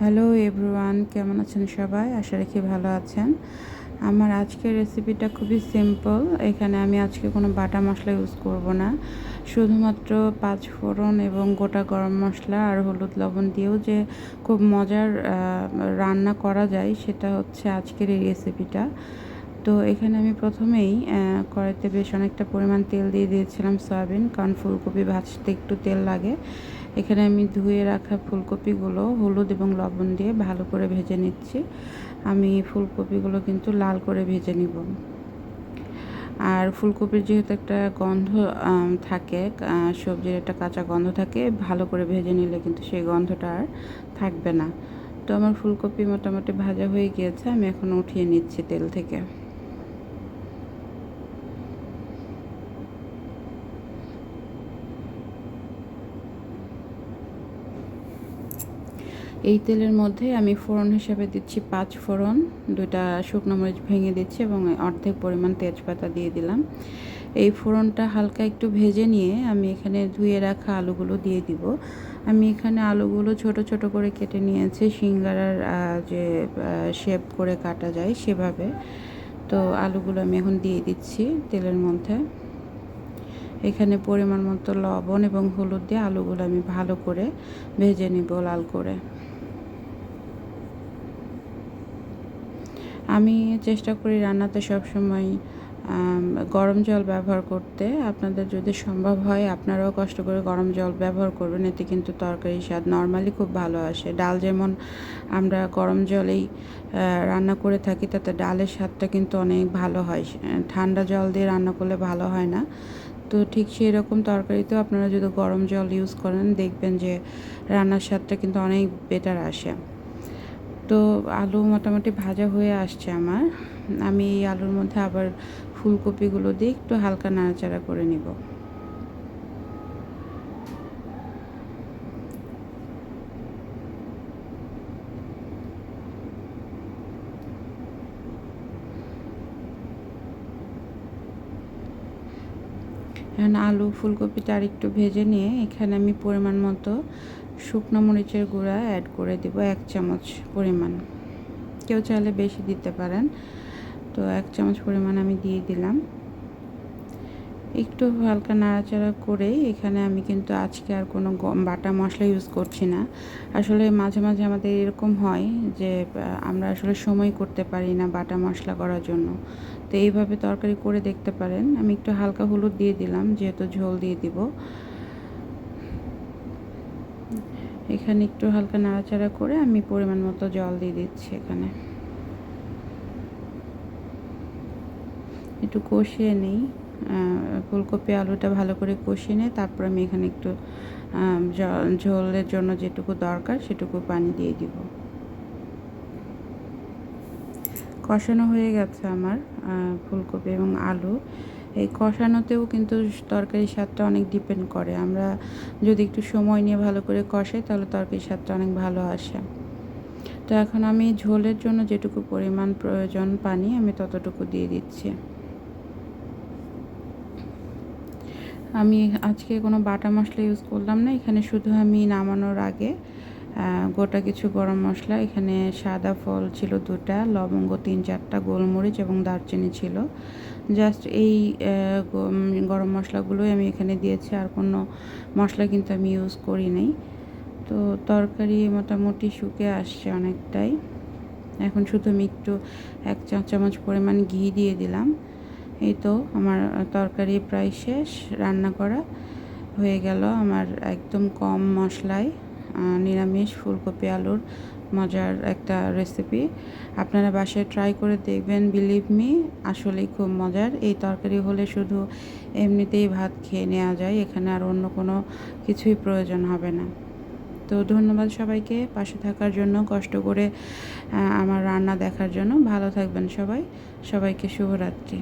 Hello everyone কেমন আছেন সবাই? আশা রাখি ভালো আছেন। আমার আজকের রেসিপিটা খুবই সিম্পল এখানে আমি আজকে কোনো বাটা মশলা ইউজ করব না। শুধুমাত্র পাঁচ ফোড়ন এবং গোটা গরম মশলা আর হলুদ লবণ দিয়েও যে খুব মজার রান্না করা যায়, সেটা হচ্ছে আজকের এই রেসিপিটা তো এখানে আমি প্রথমেই কড়াইতে বেশ অনেকটা পরিমাণ তেল দিয়ে দিয়েছিলাম সয়াবিন, কারণ ফুলকপি ভাজতে একটু তেল লাগে। এখানে আমি ধুয়ে রাখা ফুলকপিগুলো হলুদ এবং লবণ দিয়ে ভালো করে ভেজে নিচ্ছি। আমি ফুলকপিগুলো কিন্তু লাল করে ভেজে নিব। আর ফুলকপির যেহেতু একটা গন্ধ থাকে সবজির একটা কাঁচা গন্ধ থাকে, ভালো করে ভেজে নিলে কিন্তু সেই গন্ধটা আর থাকবে না। তো আমার ফুলকপি মোটামুটি ভাজা হয়ে গিয়েছে, আমি এখন উঠিয়ে নিচ্ছি তেল থেকে। এই তেলের মধ্যে আমি ফোড়ন হিসাবে দিচ্ছি পাঁচ ফোড়ন দুটা শুকনো মরিচ ভেঙে দিচ্ছি এবং অর্ধেক পরিমাণ তেজপাতা দিয়ে দিলাম। এই ফোড়নটা হালকা একটু ভেজে নিয়ে আমি এখানে ধুয়ে রাখা আলুগুলো দিয়ে দিব। আমি এখানে আলুগুলো ছোট ছোট করে কেটে নিয়েছি, সিঙ্গারার যে শেপ করে কাটা যায় সেভাবে। তো আলুগুলো আমি এখন দিয়ে দিচ্ছি তেলের মধ্যে। এখানে পরিমাণ মতো লবণ এবং হলুদ দিয়ে আলুগুলো আমি ভালো করে ভেজে নিব লাল করে। আমি চেষ্টা করি রান্নাতে সবসময় গরম জল ব্যবহার করতে। আপনাদের যদি সম্ভব হয়, আপনারাও কষ্ট করে গরম জল ব্যবহার করবেন। এতে কিন্তু তরকারির স্বাদ নর্মালি খুব ভালো আসে। ডাল যেমন আমরা গরম জলেই রান্না করে থাকি, তাতে ডালের স্বাদটা কিন্তু অনেক ভালো হয়। ঠান্ডা জল দিয়ে রান্না করলে ভালো হয় না। তো ঠিক সেই রকম তরকারিতেও আপনারা যদি গরম জল ইউজ করেন, দেখবেন যে রান্নার স্বাদটা কিন্তু অনেক বেটার আসে। তো আলু মোটামুটি ভাজা হয়ে আসছে আমার। আমি এই আলুর মধ্যে আবার ফুলকপিগুলো দিয়ে একটু হালকা নাড়াচাড়া করে নিব। এখন আলু ফুলকপিটা আর একটু ভেজে নিয়ে এখানে আমি পরিমাণ মতো শুকনো মরিচের গুঁড়া অ্যাড করে দিব, এক চামচ পরিমাণ। কেউ চাইলে বেশি দিতে পারেন। তো এক চামচ পরিমাণ আমি দিয়ে দিলাম। একটু হালকা নাড়াচাড়া করে এখানে আমি কিন্তু আজকে আর কোনো বাটা মশলা ইউজ করছি না। আসলে মাঝে মাঝে আমাদের এরকম হয় যে আমরা আসলে সময় করতে পারি না বাটা মশলা করার জন্য। তো এইভাবে তরকারি করে দেখতে পারেন। আমি একটু হালকা হলুদ দিয়ে দিলাম, যেহেতু ঝোল দিয়ে দিব। এখানে একটু হালকা নাড়াচাড়া করে আমি পরিমাণ মতো জল দিয়ে দিচ্ছি এখানে। একটু কষিয়ে নিই। ফুলকপি আলুটা ভালো করে কষিয়ে নিয়ে তারপর আমি এখানে একটু ঝোলের জন্য যেটুকু দরকার সেটুকু পানি দিয়ে দিব। কষানো হয়ে গেছে আমার ফুলকপি এবং আলু। এই কষানোতেও কিন্তু তরকারির স্বাদটা অনেক ডিপেন্ড করে। আমরা যদি একটু সময় নিয়ে ভালো করে কষাই, তাহলে তরকারির স্বাদটা অনেক ভালো আসে। তো এখন আমি ঝোলের জন্য যেটুকু পরিমাণ প্রয়োজন পানি, আমি ততটুকু দিয়ে দিচ্ছি। আমি আজকে কোনো বাটা মশলা ইউজ করলাম না, এখানে শুধু আমি নামানোর আগে গোটা কিছু গরম মশলা, এখানে সাদা ফল ছিল দুটা, লবঙ্গ তিন চারটা, গোলমরিচ এবং দারচিনি ছিল। জাস্ট এই গরম মশলাগুলোই আমি এখানে দিয়েছি, আর কোনো মশলা কিন্তু আমি ইউজ করি নাই। তো তরকারি মোটামুটি শুকে আসছে অনেকটাই। এখন শুধু আমি একটু এক চা, চামচ পরিমাণ ঘি দিয়ে দিলাম। এই তো আমার তরকারি প্রায় শেষ, রান্না করা হয়ে গেল আমার একদম কম মশলায়। নিরামিষ ফুলকপি আলুর মজার একটা রেসিপি আপনারা বাসায় ট্রাই করে দেখবেন বিলিভ মি আসলেই খুব মজার। এই তরকারি হলে শুধু এমনিতেই ভাত খেয়ে নেওয়া যায়, এখানে আর অন্য কোনো কিছুই প্রয়োজন হবে না। তো ধন্যবাদ সবাইকে পাশে থাকার জন্য, কষ্ট করে আমার রান্না দেখার জন্য। ভালো থাকবেন সবাই। সবাইকে শুভরাত্রি।